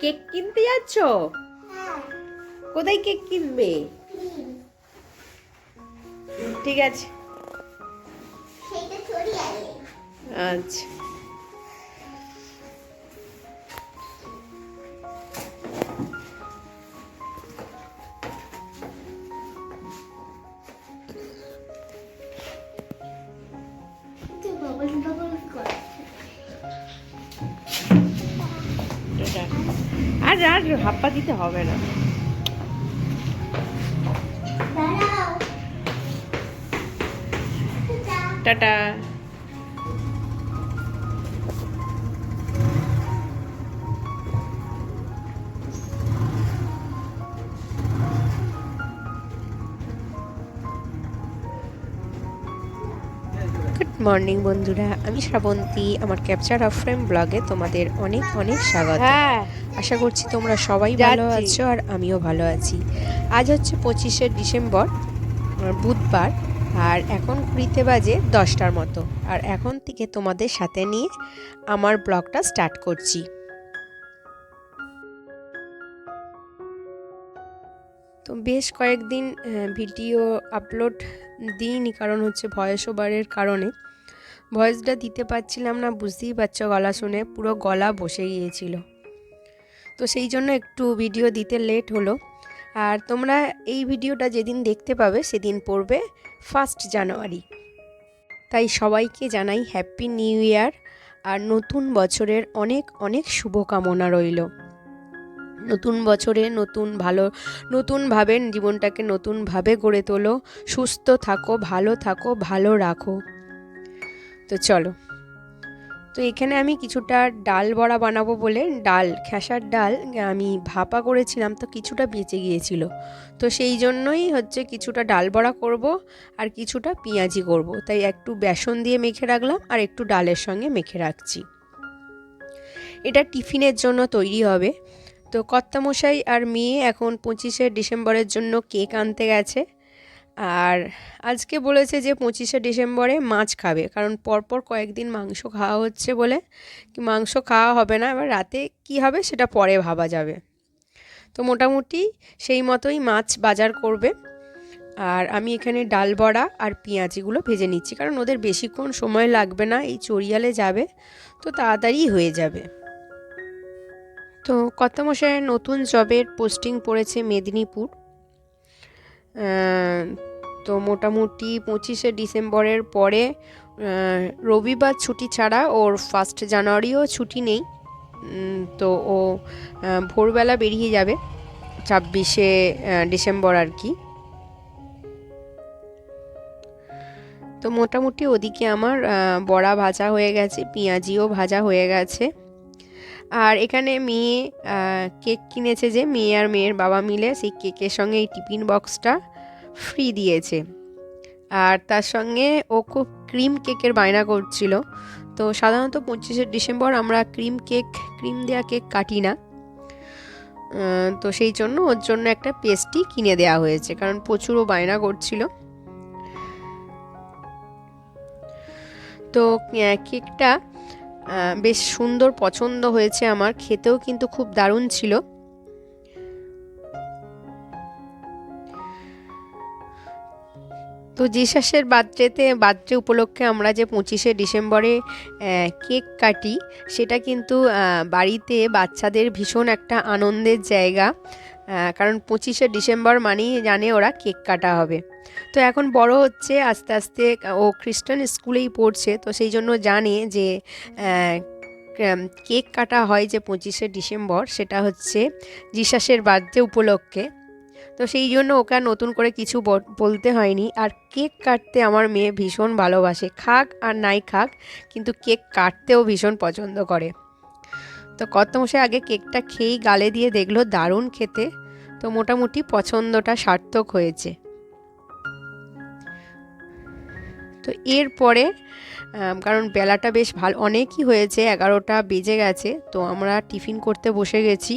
Cake কিনতে যাচ্ছ? কোথায় কেক কিনবে? ঠিক আছে। আচ্ছা। হাপ্পা দিতে হবে না। টাটা। মর্নিং বন্ধুরা আমি শ্রাবন্তী আমার ক্যাপচার অফ ফ্রেম ব্লগে তোমাদের অনেক অনেক স্বাগত। হ্যাঁ। আশা করছি তোমরা সবাই ভালো আছো আর আমিও ভালো আছি। আজ হচ্ছে পঁচিশে ডিসেম্বর বুধবার আর এখন কুড়িতে বাজে দশটার মতো। আর এখন থেকে তোমাদের সাথে নিয়ে আমার ব্লগটা স্টার্ট করছি। তো বেশ কয়েকদিন ভিডিও আপলোড দিইনি কারণ হচ্ছে ভয়েস ওভারের কারণে। ভয়েসটা দিতে পারছিলাম না, বুঝতেই পারছ গলা শুনে, পুরো গলা বসে গিয়েছিল। তো সেই জন্য একটু ভিডিও দিতে লেট হলো। আর তোমরা এই ভিডিওটা যেদিন দেখতে পাবে, সেদিন পড়বে ফার্স্ট জানুয়ারি তাই সবাইকে জানাই হ্যাপি নিউ ইয়ার আর নতুন বছরের অনেক অনেক শুভকামনা রইল। নতুন বছরে নতুন ভালো নতুনভাবে জীবনটাকে নতুনভাবে গড়ে তোলো। সুস্থ থাকো, ভালো থাকো, ভালো রাখো। তো চলো। তো এখানে আমি কিছুটা ডাল বড়া বানাবো বলে, ডাল, খেসার ডাল, আমি ভাপা করেছিলাম তো কিছুটা বেঁচে গিয়েছিল। তো সেই জন্যই হচ্ছে কিছুটা ডাল বড়া করব আর কিছুটা পেঁয়াজি করব। তাই একটু বেসন দিয়ে মেখে রাখলাম আর একটু ডালের সঙ্গে মেখে রাখছি। এটা টিফিনের জন্য তৈরি হবে। তো কর্তামশাই আর মেয়ে এখন পঁচিশে ডিসেম্বরের জন্য কেক আনতে গেছে। আর আজকে বলেছে যে পঁচিশে ডিসেম্বরে মাছ খাবে, কারণ পরপর কয়েকদিন মাংস খাওয়া হচ্ছে বলে, কি মাংস খাওয়া হবে না, এবার রাতে কি হবে সেটা পরে ভাবা যাবে। তো মোটামুটি সেই মতোই মাছ বাজার করবে। আর আমি এখানে ডাল বড়া আর পেঁয়াজিগুলো ভেজে নিচ্ছি, কারণ ওদের বেশিক্ষণ সময় লাগবে না, এই চড়িয়ালে যাবে, তো তাড়াতাড়ি হয়ে যাবে। তো কত কর্তামশাইয়ের নতুন জবের পোস্টিং পড়েছে মেদিনীপুর। তো মোটামুটি পঁচিশে ডিসেম্বরের পরে রবিবার ছুটি ছাড়া ওর ফার্স্ট জানুয়ারিও ছুটি নেই। তো ও ভোরবেলা বেরিয়ে যাবে ছাব্বিশে ডিসেম্বর আর কি। তো মোটামুটি ওদিকে আমার বড়া ভাজা হয়ে গেছে, পেঁয়াজিও ভাজা হয়ে গেছে। আর এখানে মেয়ে কেক কিনেছে যে, মেয়ে আর মেয়ের বাবা মিলে সেই কেকের সঙ্গে এই টিফিন বক্সটা ফ্রি দিয়েছে। আর তার সঙ্গে ও খুব ক্রিম কেকের বায়না করছিল। তো সাধারণত পঁচিশে ডিসেম্বর আমরা ক্রিম কেক ক্রিম দেওয়া কেক কাটি না। তো সেই জন্য ওর জন্য একটা পেস্ট্রি কিনে দেওয়া হয়েছে, কারণ প্রচুর ও বায়না করছিল। তো কেকটা বেশ সুন্দর পছন্দ হয়েছে আমার খেতেও কিন্তু খুব দারুণ ছিল। তো জিসাসের বার্থডেতে, বার্থডে উপলক্ষে আমরা যে পঁচিশে ডিসেম্বরে কেক কাটি, সেটা কিন্তু বাড়িতে বাচ্চাদের ভীষণ একটা আনন্দের জায়গা। কারণ পঁচিশে ডিসেম্বর মানেই জানে ওরা কেক কাটা হবে। তো এখন বড় হচ্ছে, আস্তে আস্তে, ও খ্রিস্টান স্কুলেই পড়ছে, তো সেই জন্য জানে যে কেক কাটা হয় যে পঁচিশে ডিসেম্বর, সেটা হচ্ছে জিসাসের বার্থডে উপলক্ষে। তো সেই জন্য ওকে আর নতুন করে কিছু বলতে হয়নি। আর কেক কাটতে আমার মেয়ে ভীষণ ভালোবাসে। খাক আর নাই খাক, কিন্তু কেক কাটতেও ভীষণ পছন্দ করে। তো কত মশাই আগে কেকটা খেয়েই গালে দিয়ে দেখল দারুণ খেতে। তো মোটামুটি পছন্দটা সার্থক হয়েছে। তো এরপরে কারণ বেলাটা বেশ ভালো, অনেকই হয়েছে, এগারোটা বেজে গেছে। তো আমরা টিফিন করতে বসে গেছি।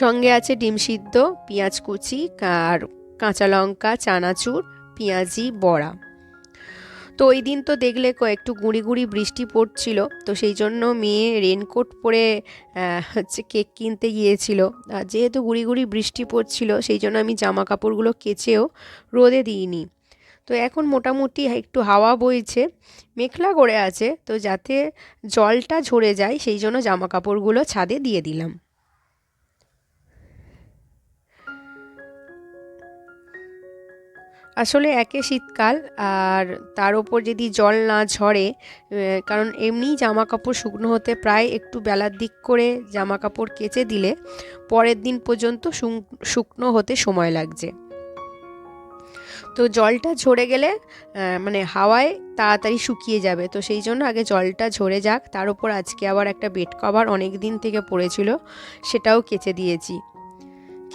সঙ্গে আছে ডিম সিদ্ধ, পেঁয়াজ কুচি, আর কাঁচা লঙ্কা, চানাচুর, পেঁয়াজি, বড়া। তো ওই দিন তো দেখলে একটু গুঁড়ি গুঁড়ি বৃষ্টি পড়ছিল, তো সেই জন্য মেয়ে রেনকোট পরে হচ্ছে কেক কিনতে গিয়েছিল। আর যেহেতু গুঁড়ি গুঁড়ি বৃষ্টি পড়ছিল, সেই জন্য আমি জামা কাপড়গুলো কেচেও রোদে দিইনি। তো এখন মোটামুটি একটু হাওয়া বইছে, মেঘলা করে আছে, তো যাতে জলটা ঝরে যায়, সেই জন্য জামা কাপড়গুলো ছাদে দিয়ে দিলাম। আসলে একে শীতকাল আর তার ওপর যদি জল না ঝরে কারণ এমনি জামা কাপড় শুকনো হতে প্রায় একটু বেলার দিক করে জামা কাপড় কেচে দিলে পরের দিন পর্যন্ত শুকনো হতে সময় লাগছে। তো জলটা ঝরে গেলে মানে হাওয়ায় তাড়াতাড়ি শুকিয়ে যাবে। তো সেই জন্য আগে জলটা ঝরে যাক। তার উপর আজকে আবার একটা বেড কভার অনেক দিন থেকে পড়েছিল, সেটাও কেচে দিয়েছি।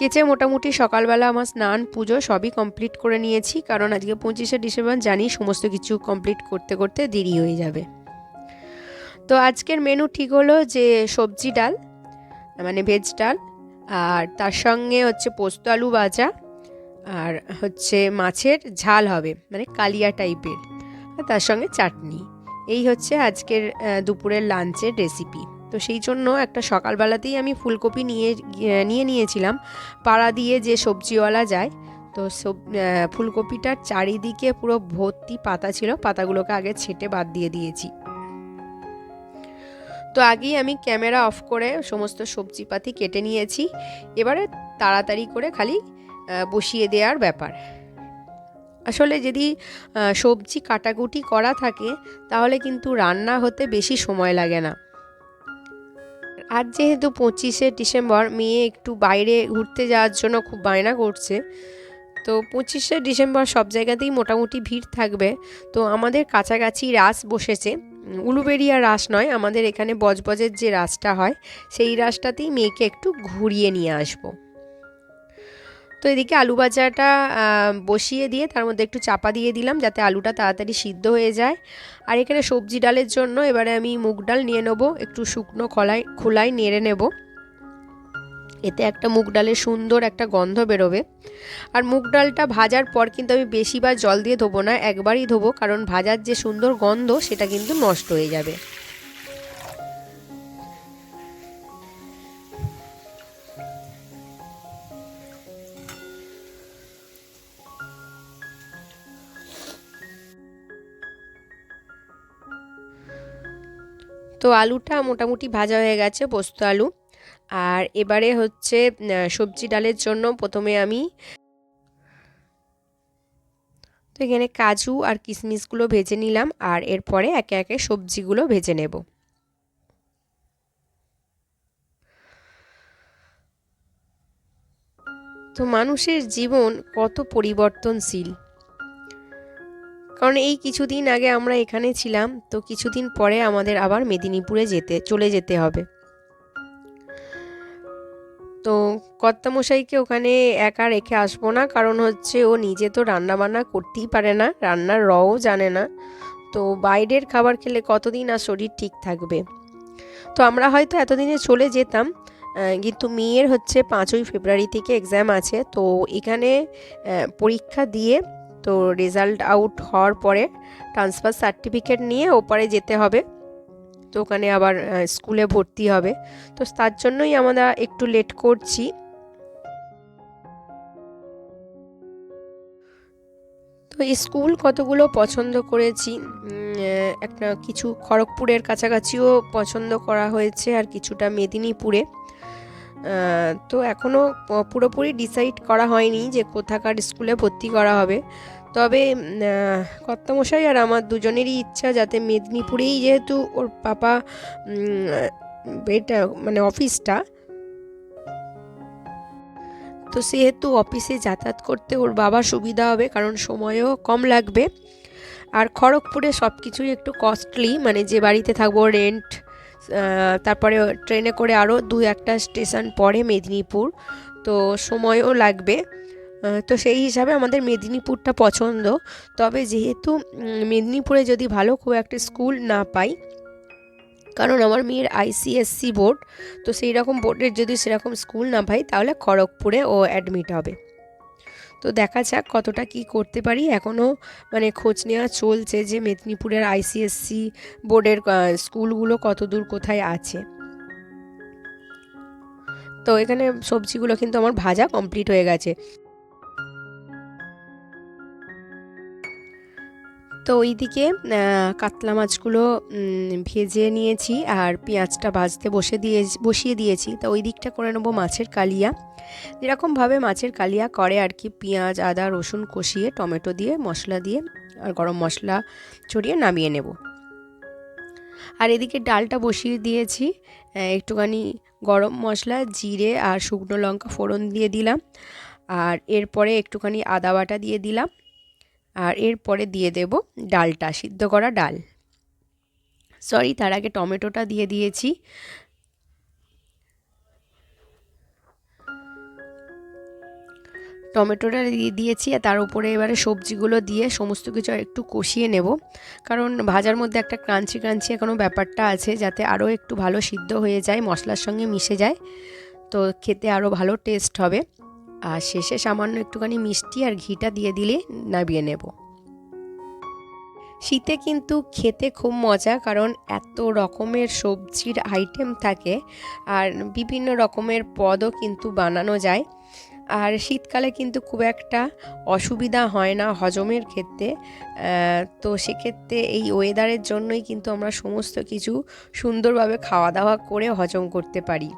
কেচে মোটামুটি সকালবেলা আমার স্নান, পুজো সবই কমপ্লিট করে নিয়েছি, কারণ আজকে পঁচিশে ডিসেম্বর, জানি সমস্ত কিছু কমপ্লিট করতে করতে দেরি হয়ে যাবে। তো আজকের মেনু ঠিক হলো যে সবজি ডাল মানে ভেজ ডাল, আর তার সঙ্গে হচ্ছে পোস্ত আলু ভাজা, আর হচ্ছে মাছের ঝাল হবে মানে কালিয়া টাইপের আর তার সঙ্গে চাটনি। এই হচ্ছে আজকের দুপুরের লাঞ্চের রেসিপি তো সেই জন্য একটা সকালবেলাতেই আমি ফুলকপি নিয়ে নিয়ে নিয়েছিলাম। পাড়া দিয়ে যে সবজিওয়ালা যায়, তো সব ফুলকপিটার চারিদিকে পুরো ভর্তি পাতা ছিল, পাতাগুলোকে আগে ছেটে বাদ দিয়ে দিয়েছি। তো আগেই আমি ক্যামেরা অফ করে সমস্ত সবজিপাতি কেটে নিয়েছি। এবারে তাড়াতাড়ি করে খালি বসিয়ে দেওয়ার ব্যাপার। আসলে যদি সবজি কাটাকুটি করা থাকে, তাহলে কিন্তু রান্না হতে বেশি সময় লাগে না। আজ যেহেতু পঁচিশে ডিসেম্বর, মেয়ে একটু বাইরে ঘুরতে যাওয়ার জন্য খুব বায়না করছে। তো পঁচিশে ডিসেম্বর সব জায়গাতেই মোটামুটি ভিড় থাকবে। তো আমাদের কাছাকাছি রাস বসেছে। উলুবেরিয়া রাস নয়, আমাদের এখানে বজবজের যে রাসটা হয়, সেই রাসটাতেই মেয়েকে একটু ঘুরিয়ে নিয়ে আসব। তো এদিকে আলু ভাজাটা বসিয়ে দিয়ে তার মধ্যে একটু চাপা দিয়ে দিলাম যাতে আলুটা তাড়াতাড়ি সিদ্ধ হয়ে যায়। আর এখানে সবজি ডালের জন্য এবারে আমি মুগ ডাল নিয়ে নেব, একটু শুকনো খোলাই খোলায় নেড়ে নেব। এতে একটা মুগ ডালের সুন্দর একটা গন্ধ বেরোবে। আর মুগ ডালটা ভাজার পর কিন্তু আমি বেশিবার জল দিয়ে ধোবো না, একবারই ধোবো, কারণ ভাজার যে সুন্দর গন্ধ সেটা কিন্তু নষ্ট হয়ে যাবে। তো আলুটা মোটামুটি ভাজা হয়ে গেছে, পোস্ত আলু। আর এবারে হচ্ছে সবজি ডালের জন্য প্রথমে আমি তো এখানে কাজু আর কিশমিশগুলো ভেজে নিলাম, আর এরপরে একে একে সবজিগুলো ভেজে নেব। তো মানুষের জীবন কত পরিবর্তনশীল। কারণ এই কিছুদিন আগে আমরা এখানে ছিলাম, তো কিছুদিন পরে আমাদের আবার মেদিনীপুরে যেতে, চলে যেতে হবে। তো কর্তামশাইকে ওখানে একা রেখে আসব না, কারণ হচ্ছে ও নিজে তো রান্না বান্না করতেই পারে না, রান্নার রও জানে না। তো বাইরের খাবার খেলে কতদিন আর শরীর ঠিক থাকবে? তো আমরা হয়তো এতদিনে চলে যেতাম কিন্তু মেয়ের হচ্ছে পাঁচই ফেব্রুয়ারি থেকে এক্সাম আছে, তো এখানে পরীক্ষা দিয়ে তো রেজাল্ট আউট হওয়ার পরে ট্রান্সফার সার্টিফিকেট নিয়ে ওপারে যেতে হবে। তো ওখানে আবার স্কুলে ভর্তি হবে। তো তার জন্যই আমরা একটু লেট করছি। তো স্কুল কতগুলো পছন্দ করেছি? একটা কিছু খড়গপুরের কাছাকাছিও পছন্দ করা হয়েছে আর কিছুটা মেদিনীপুরে। তো এখনও পুরোপুরি ডিসাইড করা হয়নি যে কোথাকার স্কুলে ভর্তি করা হবে। তবে কর্তামশাই আর আমার দুজনেরই ইচ্ছা যাতে মেদিনীপুরেই যেহেতু ওর পাপা এটা মানে অফিসটা, তো সেহেতু অফিসে যাতায়াত করতে ওর বাবার সুবিধা হবে, কারণ সময়ও কম লাগবে। আর খড়গপুরে সব কিছুই একটু কস্টলি মানে যে বাড়িতে থাকব রেন্ট তারপরে ট্রেনে করে আরও দু একটা স্টেশন পরে মেদিনীপুর। তো সময়ও লাগবে। তো সেই হিসাবে আমাদের মেদিনীপুরটা পছন্দ। তবে যেহেতু মেদিনীপুরে যদি ভালো খুব একটা স্কুল না পাই, কারণ আমার মেয়ের আইসিএসসি বোর্ড, তো সেই রকম বোর্ডের যদি সেরকম স্কুল না পাই, তাহলে খড়গপুরে ও অ্যাডমিট হবে। তো দেখা যাক কতটা কি করতে পারি। এখনও মানে খোঁজ নেওয়া চলছে যে মেদিনীপুরের আইসিএসসি বোর্ডের স্কুলগুলো কত দূর কোথায় আছে। তো এখানে সবজিগুলো কিন্তু আমার ভাজা কমপ্লিট হয়ে গেছে। তো ওইদিকে কাতলা মাছগুলো ভেজে নিয়েছি আর পেঁয়াজটা ভাজতে বসে দিয়ে, বসিয়ে দিয়েছি। তো ওই দিকটা করে নেব মাছের কালিয়া। যেরকমভাবে মাছের কালিয়া করে আর কি, পেঁয়াজ, আদা, রসুন কষিয়ে, টমেটো দিয়ে, মশলা দিয়ে আর গরম মশলা ছড়িয়ে নামিয়ে নেব। আর এদিকে ডালটা বসিয়ে দিয়েছি। একটুখানি গরম মশলা, জিরে আর শুকনো লঙ্কা ফোড়ন দিয়ে দিলাম। আর এরপরে একটুখানি আদা বাটা দিয়ে দিলাম। আর এরপরে দিয়ে দেব ডালটা, সিদ্ধ করা ডাল। সরি তার আগে টমেটোটা দিয়ে দিয়েছি। টমেটোটা দিয়ে দিয়েছি আর তার উপরে এবারে সবজিগুলো দিয়ে সমস্ত কিছু একটু কষিয়ে নেব। কারণ ভাজার মধ্যে একটা ক্রাঞ্চি ক্রাঞ্চি এখনও ব্যাপারটা আছে, যাতে আরও একটু ভালো সিদ্ধ হয়ে যায়, মশলার সঙ্গে মিশে যায়। তো খেতে আরও ভালো টেস্ট হবে। আর শেষে সামান্য একটুখানি মিষ্টি আর ঘিটা দিয়ে দিলে নামিয়ে নেব। শীতে কিন্তু খেতে খুব মজা, কারণ এত রকমের সবজির আইটেম থাকে আর বিভিন্ন রকমের পদও কিন্তু বানানো যায়। আর শীতকালে কিন্তু খুব একটা অসুবিধা হয় না হজমের ক্ষেত্রে। তো সেক্ষেত্রে এই ওয়েদারের জন্যই কিন্তু আমরা সমস্ত কিছু সুন্দরভাবে খাওয়া দাওয়া করে হজম করতে পারি।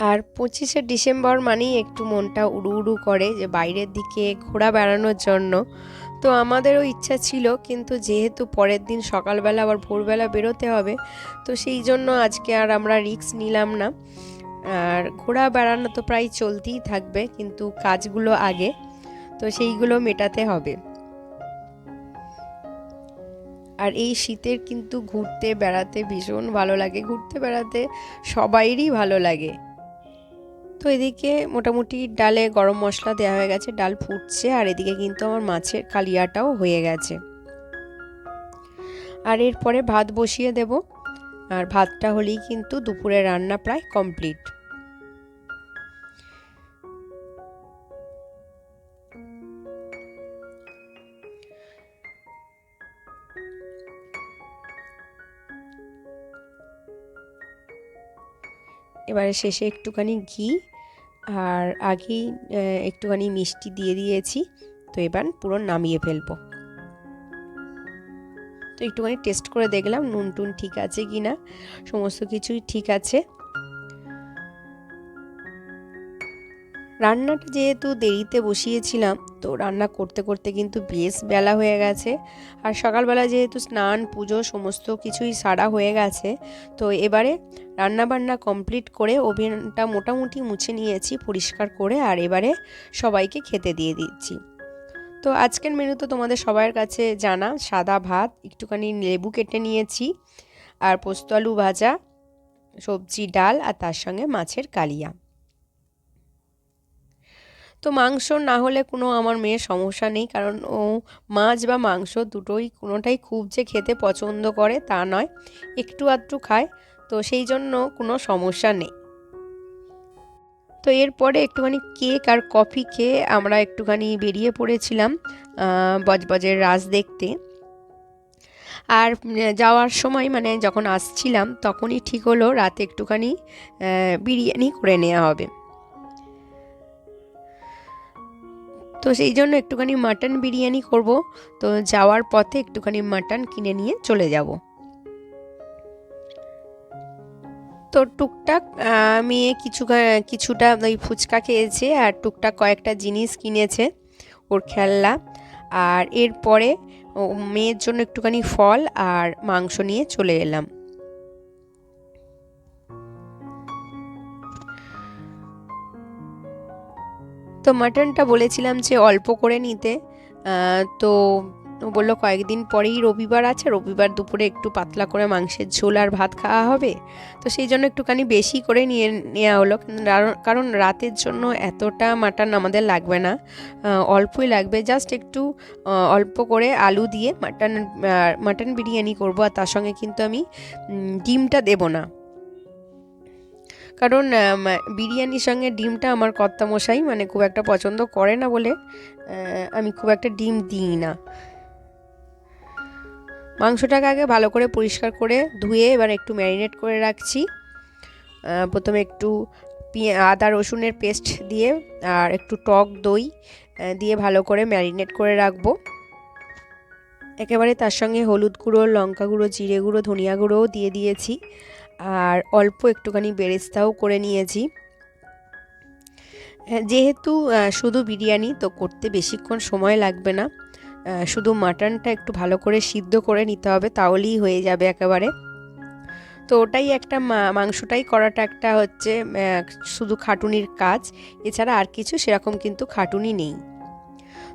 আর পঁচিশে ডিসেম্বর মানেই একটু মনটা উড়ু উড়ু করে যে বাইরের দিকে ঘোরা বেড়ানোর জন্য। তো আমাদেরও ইচ্ছা ছিল, কিন্তু যেহেতু পরের দিন সকালবেলা আবার ভোরবেলা বেরোতে হবে, তো সেই জন্য আজকে আর আমরা রিস্ক নিলাম না। আর ঘোরা বেড়ানো তো প্রায় চলতেই থাকবে, কিন্তু কাজগুলো আগে, তো সেইগুলো মেটাতে হবে। আর এই শীতের কিন্তু ঘুরতে বেড়াতে ভীষণ ভালো লাগে, ঘুরতে বেড়াতে সবাইরই ভালো লাগে। তো এদিকে মোটামুটি ডালে গরম মশলা দেওয়া হয়ে গেছে, ডাল ফুটছে আর এদিকে কিন্তু আমার মাছের কালিয়াটাও হয়ে গেছে। আর এরপরে ভাত বসিয়ে দেব। আর ভাতটা হলেই কিন্তু দুপুরে রান্না প্রায় কমপ্লিট। এবারে শেষে একটুখানি ঘি আর আগেই একটুখানি মিষ্টি দিয়ে দিয়েছি। তো এবার পুরো নামিয়ে ফেলব। তো একটুখানি টেস্ট করে দেখলাম নুন টুন ঠিক আছে কি না সমস্ত কিছুই ঠিক আছে। রান্নাটা যেহেতু দেরিতে বসিয়েছিলাম, তো রান্না করতে করতে কিন্তু বেশ বেলা হয়ে গেছে। আর সকালবেলা যেহেতু স্নান, পুজো সমস্ত কিছুই সারা হয়ে গেছে, তো এবারে রান্না বান্না কমপ্লিট করে ওভেনটা মোটামুটি মুছে নিয়েছি, পরিষ্কার করে, আর এবারে সবাইকে খেতে দিয়ে দিচ্ছি। তো আজকের মেনু তো তোমাদের সবার কাছে জানা, সাদা ভাত, একটুখানি লেবু কেটে নিয়েছি, আর পোস্ত আলু ভাজা, সবজি, ডাল, আর তার সঙ্গে মাছের কালিয়া। তো মাংস না হলে কোনো আমার মেয়ের সমস্যা নেই, কারণ ও মাছ বা মাংস দুটোই কোনোটাই খুব যে খেতে পছন্দ করে তা নয়, একটু আধটু খায়, তো সেই জন্য কোনো সমস্যা নেই। তো এরপরে একটুখানি কেক আর কফি খেয়ে আমরা একটুখানি বেরিয়ে পড়েছিলাম বজবজের রাস দেখতে। আর যাওয়ার সময় মানে যখন আসছিলাম, তখনই ঠিক হলো রাতে একটুখানি বিরিয়ানি করে নেওয়া হবে। তো সেই জন্য একটুখানি মাটন বিরিয়ানি করব। তো যাওয়ার পথে একটুখানি মাটন কিনে নিয়ে চলে যাব। তো টুকটাক মেয়ে কিছু কিছুটা ওই ফুচকা খেয়েছে আর টুকটাক কয়েকটা জিনিস কিনেছে ওর খেলনা। আর এরপরে মেয়ের জন্য একটুখানি ফল আর মাংস নিয়ে চলে এলাম। তো মাটনটা বলেছিলাম যে অল্প করে নিতে। তো ও বলল কয়েকদিন পরেই রবিবার আছে, রবিবার দুপুরে একটু পাতলা করে মাংসের ঝোল আর ভাত খাওয়া হবে। তো সেই জন্য একটুখানি বেশি করে নিয়ে নেওয়া হলো। কারণ- রাতের জন্য এতটা মাটন আমাদের লাগবে না। অল্পই লাগবে। জাস্ট একটু অল্প করে আলু দিয়ে মাটন মাটন বিরিয়ানি করব আর তার সঙ্গে কিন্তু আমি ডিমটা দেব না। কারণ বিরিয়ানির সঙ্গে ডিমটা আমার কর্তামশাই মানে খুব একটা পছন্দ করে না বলে আমি খুব একটা ডিম দিই না। মাংসটাকে আগে ভালো করে পরিষ্কার করে ধুয়ে এবার একটু ম্যারিনেট করে রাখছি। প্রথমে একটু আদা রসুনের পেস্ট দিয়ে আর একটু টক দই দিয়ে ভালো করে ম্যারিনেট করে রাখব। একেবারে তার সঙ্গে হলুদ গুঁড়ো, লঙ্কা গুঁড়ো, জিরে গুঁড়ো, ধনিয়া গুঁড়োও দিয়ে দিয়েছি। আর অল্প একটুখানি বেরেস্তাও করে নিয়েছি। যেহেতু শুধু বিরিয়ানি, তো করতে বেশিক্ষণ সময় লাগবে না। শুধু মাটনটা একটু ভালো করে সিদ্ধ করে নিতে হবে, তাহলেই হয়ে যাবে একেবারে। তো ওটাই একটা মাংসটাই করাটা একটা হচ্ছে শুধু খাটুনির কাজ। এছাড়া আর কিছু সেরকম কিন্তু খাটুনি নেই।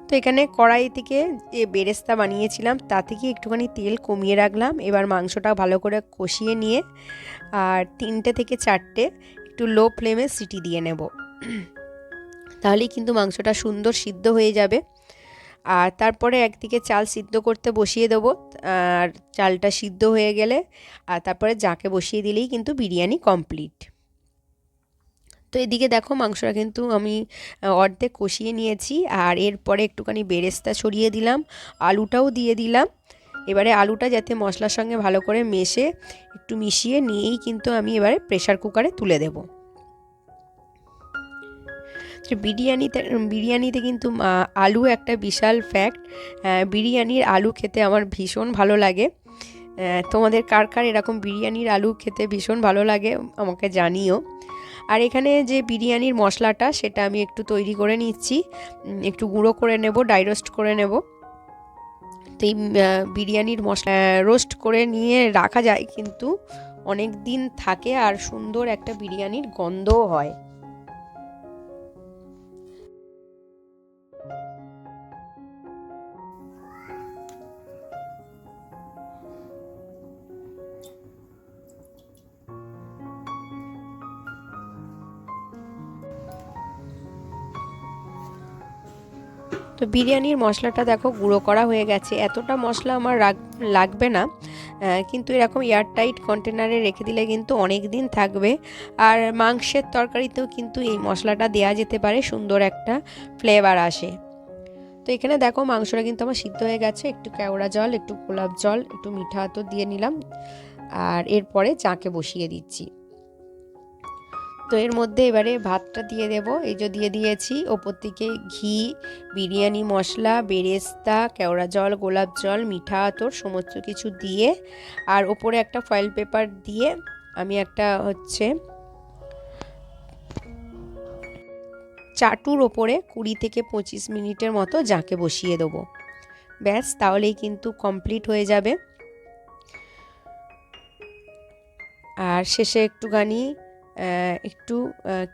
তো এখানে কড়াই থেকে যে বেরেস্তা বানিয়েছিলাম তা থেকে একটুখানি তেল কমিয়ে রাখলাম। এবার মাংসটা ভালো করে কষিয়ে নিয়ে আর তিনটে থেকে চারটে একটু লো ফ্লেমে সিটি দিয়ে নেব। তাহলেই কিন্তু মাংসটা সুন্দর সিদ্ধ হয়ে যাবে। আর তারপরে একদিকে চাল সিদ্ধ করতে বসিয়ে দেবো। আর চালটা সিদ্ধ হয়ে গেলে আর তারপরে জাকে বসিয়ে দিলেই কিন্তু বিরিয়ানি কমপ্লিট। তো এদিকে দেখো মাংসটা কিন্তু আমি অর্ধেক কষিয়ে নিয়েছি আর এরপরে একটুখানি বেরেস্তা ছড়িয়ে দিলাম, আলুটাও দিয়ে দিলাম। এবারে আলুটা যাতে মশলার সঙ্গে ভালো করে মেশে একটু মিশিয়ে নিয়েই কিন্তু আমি এবারে প্রেশার কুকারে তুলে দেব। বিরিয়ানিতে বিরিয়ানিতে কিন্তু আলু একটা বিশাল ফ্যাক্ট বিরিয়ানির আলু খেতে আমার ভীষণ ভালো লাগে। তোমাদের কার কার এরকম বিরিয়ানির আলু খেতে ভীষণ ভালো লাগে আমাকে জানিও। আর এখানে যে বিরিয়ানির মশলাটা, সেটা আমি একটু তৈরি করে নিচ্ছি। একটু গুঁড়ো করে নেব ডাই রোস্ট করে নেব। তো এই বিরিয়ানির মশলা রোস্ট করে নিয়ে রাখা যায়, কিন্তু অনেক দিন থাকে আর সুন্দর একটা বিরিয়ানির গন্ধও হয়। তো বিরিয়ানির মশলাটা দেখো গুঁড়ো করা হয়ে গেছে। এতটা মশলা আমার লাগবে না। কিন্তু এরকম এয়ারটাইট কন্টেনারে রেখে দিলে কিন্তু অনেক দিন থাকবে। আর মাংসের তরকারিতেও কিন্তু এই মশলাটা দেয়া যেতে পারে, সুন্দর একটা ফ্লেভার আসে। তো এখানে দেখো মাংসটা কিন্তু আমার সিদ্ধ হয়ে গেছে। একটু কেওড়া জল, একটু গোলাপ জল, একটু মিঠা আতর দিয়ে নিলাম। আর এরপরে চাকে বসিয়ে দিচ্ছি। তো এর মধ্যে এবারে ভাতটা দিয়ে দেব। এই যে দিয়ে দিয়েছি, ওপর থেকে ঘি, বিরিয়ানি মশলা, বেরেস্তা, কেওড়া জল, গোলাপ জল, মিঠা আতর সমস্ত কিছু দিয়ে আর ওপরে একটা ফয়েল পেপার দিয়ে আমি একটা হচ্ছে চাটুর ওপরে কুড়ি থেকে পঁচিশ মিনিটের মতো জাঁকে বসিয়ে দেবো। ব্যাস, তাহলেই কিন্তু কমপ্লিট হয়ে যাবে। আর শেষে একটুখানি একটু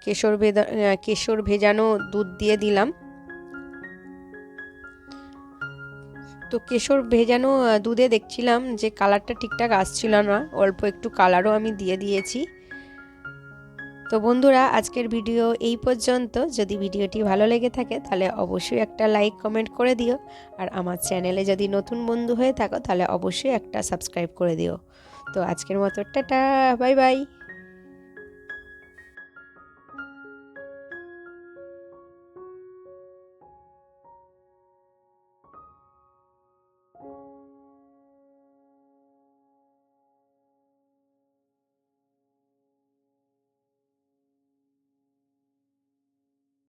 কেশর ভেদা কেশর ভেজানো দুধ দিয়ে দিলাম। তো কেশর ভেজানো দুধে দেখছিলাম যে কালারটা ঠিকঠাক আসছিল না, অল্প একটু কালারও আমি দিয়ে দিয়েছি। তো বন্ধুরা, আজকের ভিডিও এই পর্যন্ত। যদি ভিডিওটি ভালো লেগে থাকে, তাহলে অবশ্যই একটা লাইক, কমেন্ট করে দিও। আর আমার চ্যানেলে যদি নতুন বন্ধু হয়ে থাকো, তাহলে অবশ্যই একটা সাবস্ক্রাইব করে দিও। তো আজকের মতো, টাটা, বাই বাই।